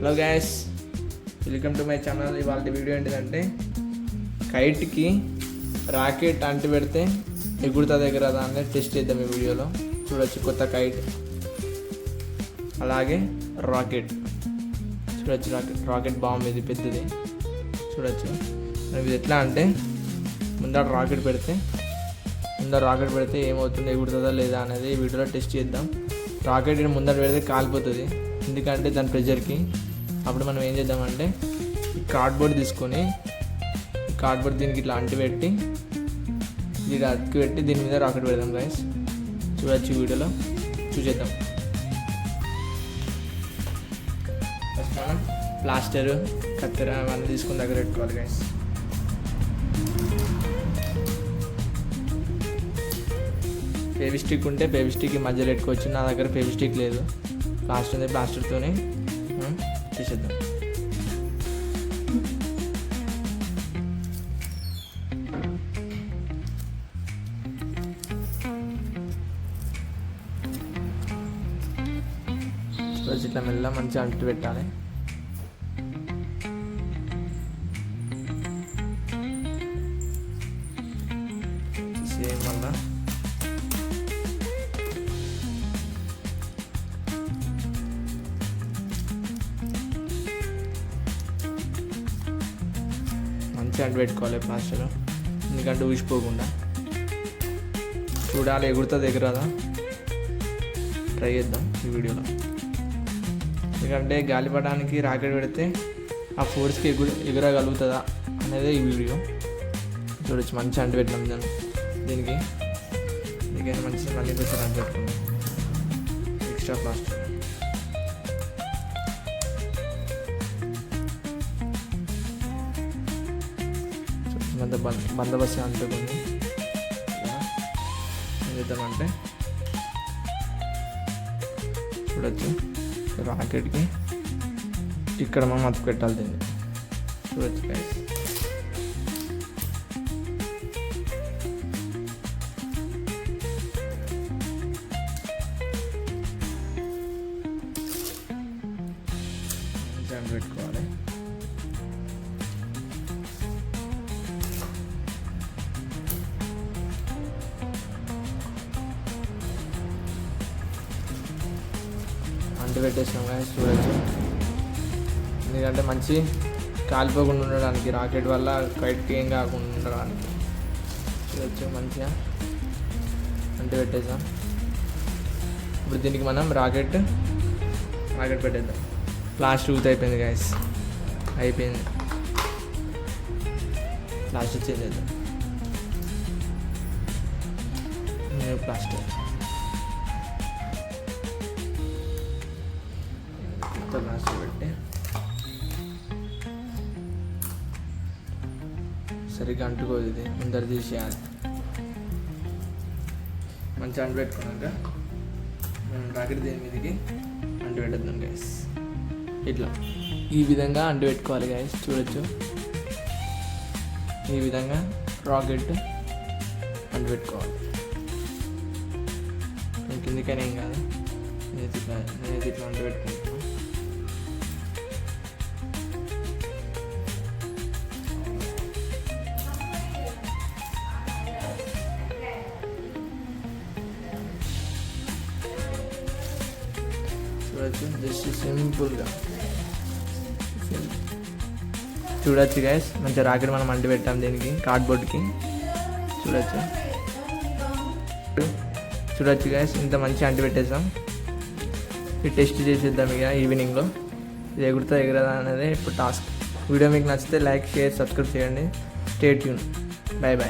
Hello guys welcome to my channel ఇవాళ video ఏంటిదంటే కైట్కి రాకెట్ అంటి పెడితే ఎగురుతుంది దగ్గర అనేది టెస్ట్ చేద్దాం ఈ వీడియోలో చూడొచ్చు కొత్త కైట్ అలాగే రాకెట్ చూడొచ్చు రాకెట్ రాకెట్ బాంబు ఇది పెద్దది. చూడొచ్చు. ఇది ఎట్లా అంటే ముందర రాకెట్ పెడితే ముందర రాకెట్ పెడితే ఏమవుతుంది ఎగురుతుందా లేదా అనేది ఈ వీడియోలో టెస్ట్ చేద్దాం. రాకెట్ ముందర పెడితే కాలిపోతుంది. ఎందుకంటే దాని ప్రెషర్కి అప్పుడు మనం ఏం చేద్దామంటే కార్డ్బోర్డ్ తీసుకొని కార్డ్బోర్డ్ దీనికి ఇట్లా అంటి పెట్టి ఇది అతికి పెట్టి దీని మీద రాకెట్ పెడదాం గైస్ చూడొచ్చు వీడియోలో. చూసేద్దాం. ఫస్ట్ మనం ప్లాస్టర్ కత్తెర అవన్నీ తీసుకుని దగ్గర పెట్టుకోవాలి గైస్ ఫెవిస్టిక్ ఉంటే ఫెవిస్టిక్ మధ్యలో పెట్టుకోవచ్చు. నా దగ్గర ఫెవిస్టిక్ లేదు. ప్లాస్టర్ ఉంది ప్లాస్టర్తోనే చేసేద్దాం రోజు ఇట్లా మెల్ల మంచిగా అంటు పెట్టాలి సేమ్ మళ్ళా మంచి అంటు పెట్టుకోవాలి ప్లాస్టర్ ఎందుకంటే ఊసిపోకుండా చూడాలి ఎగురుతుంది ఎగురదా ట్రై చేద్దాం ఈ వీడియోలో. ఎందుకంటే గాలిపడానికి రాకెట్ పెడితే ఆ ఫోర్స్కి ఎగురు ఎగురగలుగుతుందా అనేది ఈ వీడియో. చూడొచ్చు మంచి అంటు పెట్టినాం దాన్ని. దీనికి. దీనికైనా మంచి మళ్ళీ కొంచెం అంటు పెట్టుకున్నాం ఎక్స్ట్రా ప్లాస్టర్ అంత బంద బందోబస్తు అంటుకుంది ఏం చేద్దామంటే చూడొచ్చు. రాకెట్కి ఇక్కడ మనం అతుకు పెట్టాలి దీన్ని. చూడొచ్చు గైస్ పెట్టుకోవాలి. అంటు పెట్టేసాం కానీ చూడొచ్చు. ఎందుకంటే మంచి కాలిపోకుండా ఉండడానికి రాకెట్ వల్ల కైట్కి ఏం కాకుండా ఉండడానికి. చూడొచ్చు మంచిగా అంటు పెట్టేసాం ఇప్పుడు దీనికి మనం రాకెట్ రాకెట్ పెట్టేద్దాం. ప్లాస్టర్ టూత్ అయిపోయింది గాయస్ అయిపోయింది. ప్లాస్టర్ చేంజ్ చేద్దాం. న్యూ ప్లాస్టర్ కొత్త ప్లాస్టర్ పెట్టి. సరిగ్గా అంటుకోదు ఇది ముందర తీసేయాలి. మంచిగా అంటు పెట్టుకున్నాక మనం రాకెట్ దీని మీదకి అంటు పెట్టద్దాం గైస్ ఇట్లా. ఈ విధంగా అంటు పెట్టుకోవాలి గైస్ చూడొచ్చు. ఈ విధంగా రాకెట్ అంటు పెట్టుకోవాలి కిందికైనా ఏం కాదు. నేనైతే ఇట్లా నేనైతే ఇట్లా అంటు పెట్టుకుంటున్నాను చూడొచ్చు జస్ట్ సింపుల్గా చూడొచ్చు గైస్ మంచి రాకెట్ మనం అంటి పెట్టాం దీనికి. కార్డ్బోర్డ్కి చూడొచ్చు. చూడొచ్చు గైస్ ఇంత మంచిగా అంటి పెట్టేసాం. ఇది టెస్ట్ చేసేద్దాం ఇక ఈవినింగ్లో ఇది ఎగురుతా ఎగురదా అనేది ఇప్పుడు టాస్క్ వీడియో మీకు నచ్చితే లైక్ షేర్ సబ్స్క్రైబ్ చేయండి. Stay tuned bye bye